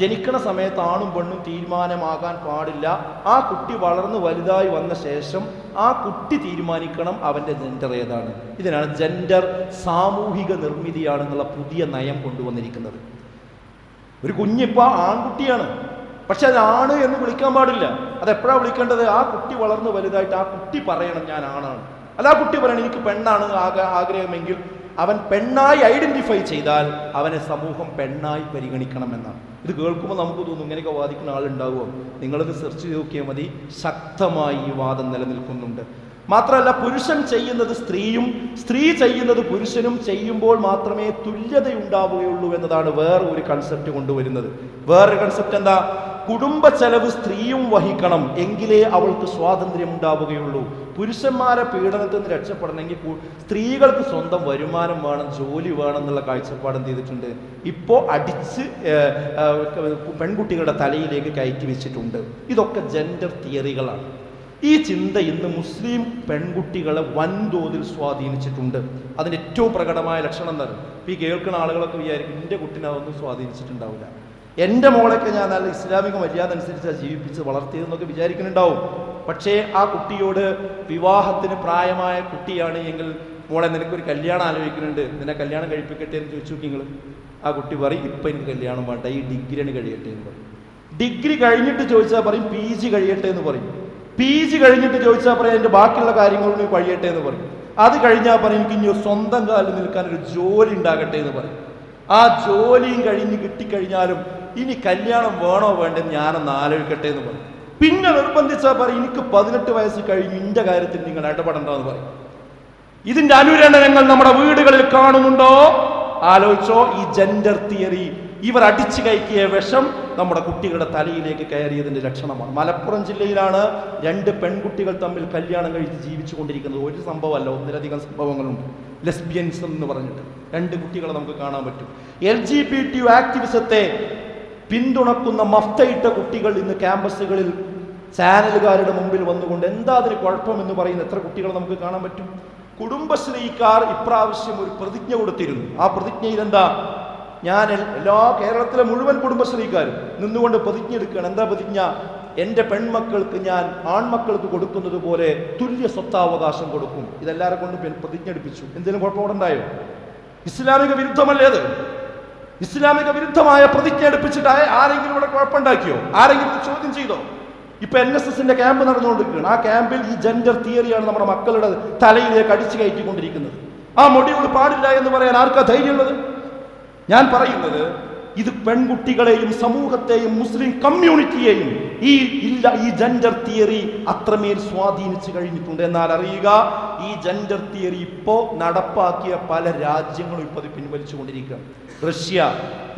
ജനിക്കണ സമയത്ത് ആണും പെണ്ണും തീരുമാനമാകാൻ പാടില്ല. ആ കുട്ടി വളർന്ന് വലുതായി വന്ന ശേഷം ആ കുട്ടി തീരുമാനിക്കണം അവന്റെ ജെൻഡർ ഏതാണ്. ഇതിനാണ് ജെൻഡർ സാമൂഹിക നിർമ്മിതിയാണെന്നുള്ള പുതിയ നയം കൊണ്ടുവന്നിരിക്കുന്നത്. ഒരു കുഞ്ഞിപ്പോൾ ആൺകുട്ടിയാണ്. പക്ഷെ അത് ആണ് എന്ന് വിളിക്കാൻ പാടില്ല. അത് എപ്പോഴാണ് വിളിക്കേണ്ടത്? ആ കുട്ടി വളർന്ന് വലുതായിട്ട് ആ കുട്ടി പറയണം ഞാൻ ആണാണ്. അല്ല ആ കുട്ടി പറയണം എനിക്ക് പെണ്ണാണ് ആഗ്രഹമെങ്കിൽ അവൻ പെണ്ണായി ഐഡന്റിഫൈ ചെയ്താൽ അവനെ സമൂഹം പെണ്ണായി പരിഗണിക്കണമെന്നാണ്. ഇത് കേൾക്കുമ്പോൾ നമുക്ക് തോന്നും ഇങ്ങനെയൊക്കെ വാദിക്കുന്ന ആളുണ്ടാവുമോ? നിങ്ങളത് സെർച്ച് ചെയ്ത് നോക്കിയാൽ മതി. ശക്തമായി ഈ വാദം നിലനിൽക്കുന്നുണ്ട്. മാത്രമല്ല പുരുഷൻ ചെയ്യുന്നത് സ്ത്രീയും സ്ത്രീ ചെയ്യുന്നത് പുരുഷനും ചെയ്യുമ്പോൾ മാത്രമേ തുല്യതയുണ്ടാവുകയുള്ളൂ എന്നതാണ് വേറെ ഒരു കൺസെപ്റ്റ് കൊണ്ടുവരുന്നത്. വേറൊരു കൺസെപ്റ്റ് എന്താ? കുടുംബ ചെലവ് സ്ത്രീയും വഹിക്കണം എങ്കിലേ അവൾക്ക് സ്വാതന്ത്ര്യം ഉണ്ടാവുകയുള്ളൂ. പുരുഷന്മാരെ പീഡനത്തിൽ നിന്ന് രക്ഷപ്പെടണമെങ്കിൽ സ്ത്രീകൾക്ക് സ്വന്തം വരുമാനം വേണം ജോലി വേണം എന്നുള്ള കാഴ്ചപ്പാട് എന്ത് ചെയ്തിട്ടുണ്ട്? ഇപ്പോൾ അടിച്ച് പെൺകുട്ടികളുടെ തലയിലേക്ക് കയറ്റി വെച്ചിട്ടുണ്ട്. ഇതൊക്കെ ജെൻഡർ തിയറികളാണ് ഈ ചിന്ത ഇന്ന് മുസ്ലിം പെൺകുട്ടികളെ വൻതോതിൽ സ്വാധീനിച്ചിട്ടുണ്ട്. അതിന് ഏറ്റവും പ്രകടമായ ലക്ഷണം എന്താണ്? ഈ കേൾക്കുന്ന ആളുകളൊക്കെ വിചാരിക്കും എന്റെ കുട്ടിനെ അതൊന്നും സ്വാധീനിച്ചിട്ടുണ്ടാവില്ല. എന്റെ മോളൊക്കെ ഞാൻ നല്ല ഇസ്ലാമിക മര്യാദ അനുസരിച്ച് ജീവിപ്പിച്ച് വളർത്തിയതെന്നൊക്കെ വിചാരിക്കുന്നുണ്ടാവും. പക്ഷേ ആ കുട്ടിയോട് വിവാഹത്തിന് പ്രായമായ കുട്ടിയാണ് എങ്കിൽ മോളെ നിനക്കൊരു കല്യാണം ആലോചിക്കുന്നുണ്ട്. നിന്നെ കല്യാണം കഴിപ്പിക്കട്ടെ എന്ന് ചോദിച്ചു നിങ്ങൾ ആ കുട്ടി പറയും ഇപ്പം എനിക്ക് കല്യാണം വേണ്ട ഈ ഡിഗ്രിയാണ് കഴിയട്ടെ എന്ന് പറയും. ഡിഗ്രി കഴിഞ്ഞിട്ട് ചോദിച്ചാൽ പറയും പി ജി കഴിയട്ടെ എന്ന് പറയും. പി ജി കഴിഞ്ഞിട്ട് ചോദിച്ചാൽ പറയും എന്റെ ബാക്കിയുള്ള കാര്യങ്ങളൊന്നും കഴിയട്ടെ എന്ന് പറയും. അത് കഴിഞ്ഞാൽ പറയും എനിക്ക് ഇനി സ്വന്തം കാലിൽ നിൽക്കാൻ ഒരു ജോലി ഉണ്ടാകട്ടെ എന്ന് പറയും. ആ ജോലിയും കഴിഞ്ഞ് കിട്ടിക്കഴിഞ്ഞാലും ഇനി കല്യാണം വേണോ വേണ്ടെന്ന് ഞാനൊന്ന് ആലോചിക്കട്ടെ എന്ന് പറയും പിന്നെ നിർബന്ധിച്ചാൽ പറയും എനിക്ക് പതിനെട്ട് വയസ്സ് കഴിഞ്ഞ് ഇന്റെ കാര്യത്തിൽ നിങ്ങൾ ഇടപെടണ്ടെന്ന് പറയും. ഇതിന്റെ അനുരണനങ്ങൾ നമ്മുടെ വീടുകളിൽ കാണുന്നുണ്ടോ? ആലോചിച്ചോ ഈ ജെൻഡർ തിയറി ഇവർ അടിച്ചു കയറ്റിയ വിഷം നമ്മുടെ കുട്ടികളുടെ തലയിലേക്ക് കയറിയതിന്റെ ലക്ഷണമാണ്. മലപ്പുറം ജില്ലയിലാണ് രണ്ട് പെൺകുട്ടികൾ തമ്മിൽ കല്യാണം കഴിച്ച് ജീവിച്ചു കൊണ്ടിരിക്കുന്നത് ഒരു സംഭവമല്ല ഒന്നിലധികം സംഭവങ്ങളുണ്ട്. ലെസ്ബിയൻസ് എന്ന് പറഞ്ഞിട്ട് രണ്ട് കുട്ടികളെ നമുക്ക് കാണാൻ പറ്റും. എൽ ജി ബി ടി ആക്ടിവിസത്തെ പിന്തുണക്കുന്ന മഫ്തയിട്ട കുട്ടികൾ ഇന്ന് ക്യാമ്പസുകളിൽ ചാനലുകാരുടെ മുമ്പിൽ വന്നുകൊണ്ട് എന്താ അതിന് കുഴപ്പമെന്ന് പറയുന്ന എത്ര കുട്ടികളെ നമുക്ക് കാണാൻ പറ്റും? കുടുംബശ്രീക്കാർ ഇപ്രാവശ്യം ഒരു പ്രതിജ്ഞ കൊടുത്തിരുന്നു. ആ പ്രതിജ്ഞയിൽ എന്താ? ഞാൻ എല്ലാ കേരളത്തിലെ മുഴുവൻ കുടുംബശ്രീക്കാരും നിന്നുകൊണ്ട് പ്രതിജ്ഞ എടുക്കുകയാണ്. എന്താ പ്രതിജ്ഞ? എന്റെ പെൺമക്കൾക്ക് ഞാൻ ആൺമക്കൾക്ക് കൊടുക്കുന്നത് പോലെ തുല്യ സ്വത്താവകാശം കൊടുക്കും. ഇതെല്ലാവരെ കൊണ്ടും പ്രതിജ്ഞ എടുപ്പിച്ചു. എന്തെങ്കിലും കുഴപ്പമുണ്ടായോ ഇസ്ലാമിക വിരുദ്ധമല്ലേ അത്? ഇസ്ലാമിക വിരുദ്ധമായ പ്രതിജ്ഞ എടുപ്പിച്ചിട്ട് ആരെങ്കിലും ഇവിടെ കുഴപ്പമുണ്ടാക്കിയോ? ആരെങ്കിലും ചോദ്യം ചെയ്തോ? ഇപ്പൊ എൻ എസ് എസിന്റെ ക്യാമ്പ് നടന്നുകൊണ്ടിരിക്കുകയാണ്. ആ ക്യാമ്പിൽ ഈ ജെൻഡർ തിയറിയാണ് നമ്മുടെ മക്കളുടെ തലയിലേക്ക് അടിച്ചു കയറ്റിക്കൊണ്ടിരിക്കുന്നത്. ആ മൊഡ്യൂൾ പാടില്ല എന്ന് പറയാൻ ആർക്കാ ധൈര്യമുള്ളത്? ഞാൻ പറയുന്നത് ഇത് പെൺകുട്ടികളെയും സമൂഹത്തെയും മുസ്ലിം കമ്മ്യൂണിറ്റിയെയും ഈ ഇല്ല ഈ ജെൻഡർ തിയറി അത്രമേൽ സ്വാധീനിച്ചു കഴിഞ്ഞിട്ടുണ്ട്. എന്നാൽ അറിയുക ഈ ജെൻഡർ തിയറി ഇപ്പോ നടപ്പാക്കിയ പല രാജ്യങ്ങളും ഇപ്പോൾ അത് പിൻവലിച്ചുകൊണ്ടിരിക്കുകയാണ്. റഷ്യ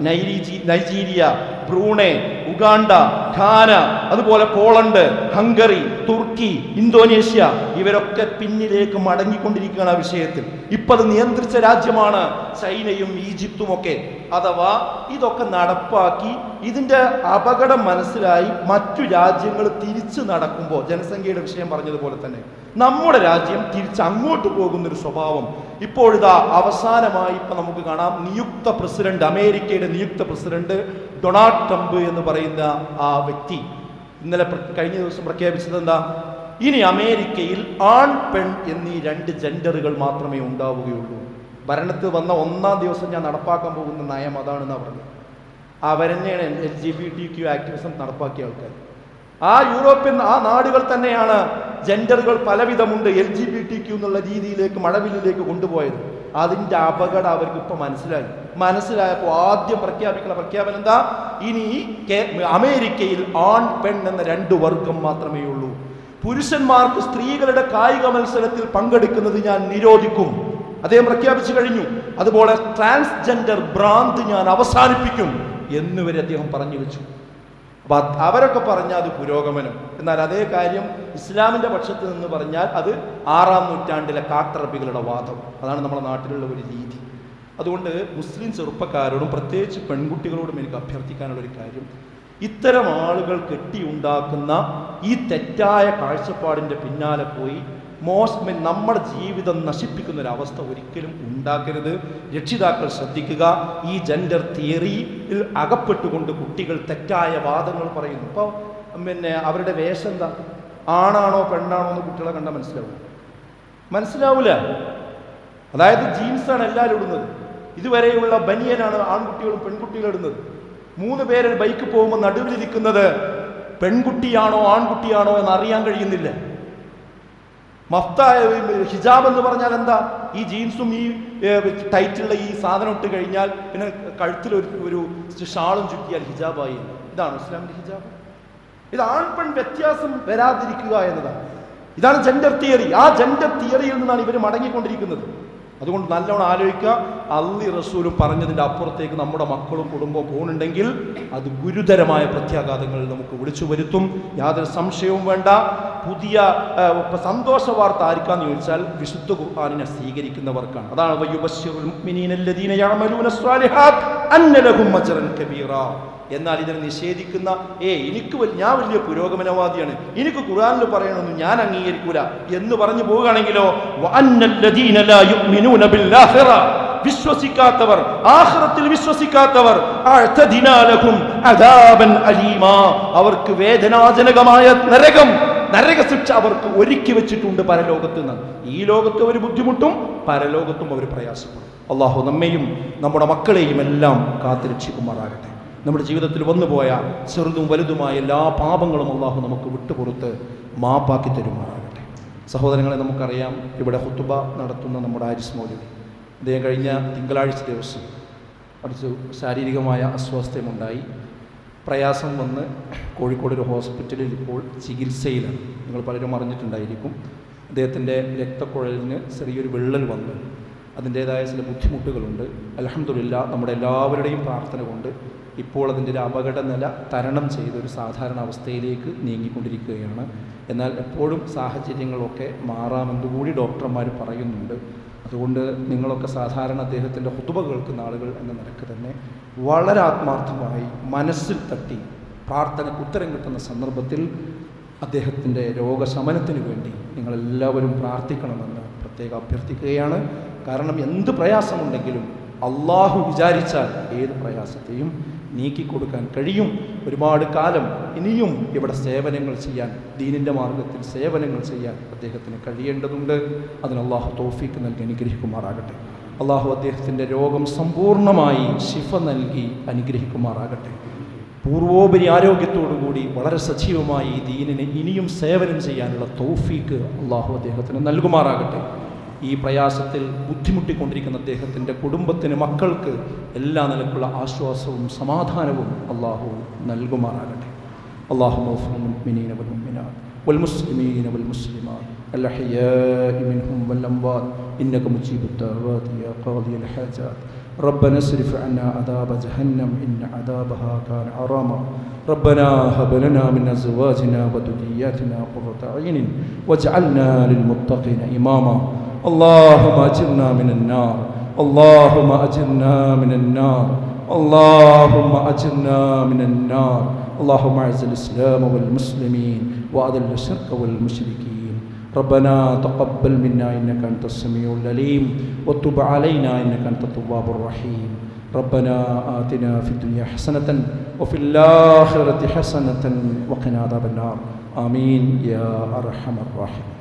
നൈരീജി നൈജീരിയ ബ്രൂണെ ഉഗാണ്ട ഖാന അതുപോലെ പോളണ്ട് ഹംഗറി തുർക്കി ഇന്തോനേഷ്യ ഇവരൊക്കെ പിന്നിലേക്ക് മടങ്ങിക്കൊണ്ടിരിക്കുകയാണ് ആ വിഷയത്തിൽ. ഇപ്പൊ അത് നിയന്ത്രിച്ച രാജ്യമാണ് ചൈനയും ഈജിപ്തും ഒക്കെ അഥവാ ഇതൊക്കെ നടപ്പാക്കി ഇതിന്റെ അപകടം മനസ്സിലായി മറ്റു രാജ്യങ്ങൾ തിരിച്ചു നടക്കുമ്പോൾ ജനസംഖ്യയുടെ വിഷയം പറഞ്ഞതുപോലെ തന്നെ നമ്മുടെ രാജ്യം തിരിച്ച് അങ്ങോട്ട് പോകുന്ന ഒരു സ്വഭാവം. ഇപ്പോഴിതാ അവസാനമായി ഇപ്പൊ നമുക്ക് കാണാം നിയുക്ത പ്രസിഡന്റ് അമേരിക്കയുടെ നിയുക്ത പ്രസിഡന്റ് ഡൊണാൾഡ് ട്രംപ് എന്ന് പറയുന്ന ആ വ്യക്തി. ഇന്നലെ കഴിഞ്ഞ ദിവസം പ്രഖ്യാപിച്ചത് എന്താ? ഇനി അമേരിക്കയിൽ ആൺ പെൺ എന്നീ രണ്ട് ജെൻഡറുകൾ മാത്രമേ ഉണ്ടാവുകയുള്ളൂ. ഭരണത്തിൽ വന്ന ഒന്നാം ദിവസം ഞാൻ നടപ്പാക്കാൻ പോകുന്ന നയം അതാണെന്നാണ് പറഞ്ഞത്. അവരെന്നെയാണ് L G B T Q activism നടപ്പാക്കിയ ആൾക്കാർ ആ യൂറോപ്യൻ ആ നാടുകൾ തന്നെയാണ് ജെൻഡറുകൾ പലവിധമുണ്ട് L G B T Q എന്നുള്ള രീതിയിലേക്ക് മഴവില്ലിലേക്ക് കൊണ്ടുപോയത്. അതിന്റെ അപകടം അവർക്ക് ഇപ്പൊ മനസ്സിലായി. മനസ്സിലായപ്പോൾ ആദ്യം പ്രഖ്യാപിക്കുന്ന പ്രഖ്യാപനം എന്താ? ഇനി അമേരിക്കയിൽ ആൺ പെൺ എന്ന രണ്ട് വർഗം മാത്രമേ ഉള്ളൂ. പുരുഷന്മാർക്ക് സ്ത്രീകളുടെ കായിക മത്സരത്തിൽ പങ്കെടുക്കുന്നത് ഞാൻ നിരോധിക്കും. അദ്ദേഹം പ്രഖ്യാപിച്ചു കഴിഞ്ഞു. അതുപോലെ ട്രാൻസ്ജെൻഡർ ഭ്രാന്ത് ഞാൻ അവസാനിപ്പിക്കും എന്നുവരെ അദ്ദേഹം പറഞ്ഞു വെച്ചു. അപ്പൊ അവരൊക്കെ പറഞ്ഞാൽ അത് പുരോഗമനം. എന്നാൽ അതേ കാര്യം ഇസ്ലാമിന്റെ പക്ഷത്ത് നിന്ന് പറഞ്ഞാൽ അത് ആറാം നൂറ്റാണ്ടിലെ കാട്ടറബികളുടെ വാദം. അതാണ് നമ്മുടെ നാട്ടിലുള്ള ഒരു രീതി. അതുകൊണ്ട് മുസ്ലിം ചെറുപ്പക്കാരോടും പ്രത്യേകിച്ച് പെൺകുട്ടികളോടും എനിക്ക് അഭ്യർത്ഥിക്കാനുള്ള ഒരു കാര്യം. ഇത്തരം ആളുകൾ കെട്ടിയുണ്ടാക്കുന്ന ഈ തെറ്റായ കാഴ്ചപ്പാടിന്റെ പിന്നാലെ പോയി മോശം നമ്മുടെ ജീവിതം നശിപ്പിക്കുന്ന ഒരു അവസ്ഥ ഒരിക്കലും ഉണ്ടാക്കരുത്. രക്ഷിതാക്കൾ ശ്രദ്ധിക്കുക. ഈ ജെൻഡർ തിയറിയിൽ അകപ്പെട്ടുകൊണ്ട് കുട്ടികൾ തെറ്റായ വാദങ്ങൾ പറയുന്നു. ഇപ്പോൾ പിന്നെ അവരുടെ വേഷം എന്താ? ആണാണോ പെണ്ണാണോ എന്ന് കുട്ടികളെ കണ്ടാൽ മനസ്സിലാവും. മനസ്സിലാവൂല? അതായത് ജീൻസാണ് എല്ലാവരും ഇടുന്നത്. ഇതുവരെയുള്ള ബനിയനാണ് ആൺകുട്ടികളും പെൺകുട്ടികളും ഇടുന്നത്. മൂന്ന് പേര് ബൈക്ക് പോകുമ്പോൾ നടുവിലിരിക്കുന്നത് പെൺകുട്ടിയാണോ ആൺകുട്ടിയാണോ എന്ന് അറിയാൻ കഴിയുന്നില്ല. മഫ്തായ ഹിജാബ് എന്ന് പറഞ്ഞാൽ എന്താ? ഈ ജീൻസും ഈ ടൈറ്റുള്ള ഈ സാധനം ഇട്ട് കഴിഞ്ഞാൽ പിന്നെ കഴുത്തിൽ ഒരു ഒരു ഷാളും ചുറ്റിയാൽ ഹിജാബായി ഇതാണ് ഇസ്ലാമിന്റെ ഹിജാബ്. ഇത് ആൺപെൺ വ്യത്യാസം വരാതിരിക്കുക എന്നതാണ്. ഇതാണ് ജെൻഡർ തിയറി ആ ജെൻഡർ തിയറിയിൽ നിന്നാണ് ഇവർ മടങ്ങിക്കൊണ്ടിരിക്കുന്നത്. അതുകൊണ്ട് നല്ലോണം ആലോചിക്കുക. അള്ളി റസൂലും പറഞ്ഞതിന്റെ അപ്പുറത്തേക്ക് നമ്മുടെ മക്കളും കുടുംബവും പോകുന്നുണ്ടെങ്കിൽ അത് ഗുരുതരമായ പ്രത്യാഘാതങ്ങൾ നമുക്ക് വിളിച്ചു വരുത്തും. യാതൊരു സംശയവും വേണ്ട. പുതിയ സന്തോഷ വാർത്ത ആർക്കാന്ന് ചോദിച്ചാൽ വിശുദ്ധ ഖുർആാനിനെ സ്വീകരിക്കുന്നവർക്കാണ്. അതാണ് എന്നാൽ ഇതിനെ നിഷേധിക്കുന്ന ഏ എനിക്ക് ഞാൻ വലിയ പുരോഗമനവാദിയാണ്. എനിക്ക് ഖുറാനിൽ പറയണമെന്ന് ഞാൻ അംഗീകരിക്കൂല. എന്ന് പറഞ്ഞു പോവുകയാണെങ്കിലോ വിശ്വസിക്കാത്തവർ ആഹ്റത്തിൽ വിശ്വസിക്കാത്തവർ അവർക്ക് വേദനാജനകമായ നരകം നരക ശിക്ഷ അവർക്ക് ഒരുക്കി വെച്ചിട്ടുണ്ട് പരലോകത്ത് നിന്ന്. ഈ ലോകത്ത് ഒരു ബുദ്ധിമുട്ടും പരലോകത്തും അവർ പ്രയാസപ്പെടും. അള്ളാഹു നമ്മെയും നമ്മുടെ മക്കളെയും എല്ലാം കാത്തുരക്ഷിക്കുമാറാകട്ടെ. നമ്മുടെ ജീവിതത്തിൽ വന്നുപോയ ചെറുതും വലുതുമായ എല്ലാ പാപങ്ങളും അള്ളാഹു നമുക്ക് വിട്ടുപുറത്ത് മാപ്പാക്കി തരുമാറാകട്ടെ. സഹോദരങ്ങളെ നമുക്കറിയാം ഇവിടെ ഹുത്തുബ നടത്തുന്ന നമ്മുടെ ആരിസ് മൗലവി. അദ്ദേഹം കഴിഞ്ഞ തിങ്കളാഴ്ച ദിവസം കുറച്ച് ശാരീരികമായ അസ്വാസ്ഥ്യമുണ്ടായി. പ്രയാസം വന്ന് കോഴിക്കോട് ഒരു ഹോസ്പിറ്റലിൽ ഇപ്പോൾ ചികിത്സയിലാണ്. നിങ്ങൾ പലരും അറിഞ്ഞിട്ടുണ്ടായിരിക്കും അദ്ദേഹത്തിന്റെ രക്തക്കുഴലിന് ചെറിയൊരു വിള്ളൽ വന്നു. അതിന്റേതായ ചില ബുദ്ധിമുട്ടുകളുണ്ട്. അലഹമില്ല നമ്മുടെ എല്ലാവരുടെയും പ്രാർത്ഥന കൊണ്ട് ഇപ്പോൾ അതിന്റെ ഒരു അപകട നില തരണം ചെയ്ത് ഒരു സാധാരണ അവസ്ഥയിലേക്ക് നീങ്ങിക്കൊണ്ടിരിക്കുകയാണ്. എന്നാൽ എപ്പോഴും സാഹചര്യങ്ങളൊക്കെ മാറാമെന്ന് കൂടി ഡോക്ടർമാർ പറയുന്നുണ്ട്. അതുകൊണ്ട് നിങ്ങളൊക്കെ സാധാരണ അദ്ദേഹത്തിന്റെ ഹുതുബ കേൾക്കുന്ന ആളുകൾ എന്ന നിലയ്ക്ക് തന്നെ വളരെ ആത്മാർത്ഥമായി മനസ്സിൽ തട്ടി പ്രാർത്ഥനയ്ക്ക് ഉത്തരം കിട്ടുന്ന സന്ദർഭത്തിൽ അദ്ദേഹത്തിന്റെ രോഗശമനത്തിന് വേണ്ടി നിങ്ങളെല്ലാവരും പ്രാർത്ഥിക്കണമെന്ന് പ്രത്യേകം അഭ്യർത്ഥിക്കുകയാണ്. കാരണം എന്ത് പ്രയാസമുണ്ടെങ്കിലും അള്ളാഹു വിചാരിച്ചാൽ ഏത് പ്രയാസത്തെയും നീക്കിക്കൊടുക്കാൻ കഴിയും. ഒരുപാട് കാലം ഇനിയും ഇവിടെ സേവനങ്ങൾ ചെയ്യാൻ ദീനിന്റെ മാർഗത്തിൽ സേവനങ്ങൾ ചെയ്യാൻ അദ്ദേഹത്തിന് കഴിയേണ്ടതുണ്ട്. അതിന് അള്ളാഹു തോഫീക്ക് നൽകി അനുഗ്രഹിക്കുമാറാകട്ടെ. അള്ളാഹു അദ്ദേഹത്തിന്റെ രോഗം സമ്പൂർണമായി ശിഫ നൽകി അനുഗ്രഹിക്കുമാറാകട്ടെ. പൂർവോപരി ആരോഗ്യത്തോടുകൂടി വളരെ സജീവമായി ഈ ദീനിനെ ഇനിയും സേവനം ചെയ്യാനുള്ള തോഫീക്ക് അള്ളാഹു അദ്ദേഹത്തിന് നൽകുമാറാകട്ടെ. ഈ പ്രയാസത്തിൽ ബുദ്ധിമുട്ടിക്കൊണ്ടിരിക്കുന്ന അദ്ദേഹത്തിൻ്റെ കുടുംബത്തിന് മക്കൾക്ക് എല്ലാ നിലക്കുള്ള ആശ്വാസവും സമാധാനവും അള്ളാഹു നൽകുമാറാകട്ടെ അള്ളാഹു المؤمنين والمؤمنات والمسلمين والمسلمات الأحياء منهم والأموات إنك مجيب الدعوات يا قاضي الحاجات ربنا اصرف عنا عذاب جهنم إن عذابها كان عراما ربنا هب لنا من أزواجنا وذرياتنا قرة أعين واجعلنا للمتقين إماما اللهم أجرنا من النار. اللهم أجرنا من النار. اللهم أجرنا من النار. اللهم أعز الإسلام والمسلمين وأذل الشرك والمشركين. ربنا تقبل منا إنك أنت السميع العليم. وتب علينا إنك أنت التواب الرحيم. ربنا آتنا في الدنيا حسنة وفي الآخرة حسنة وقنا عذاب النار. آمين. يا أرحم الراحمين.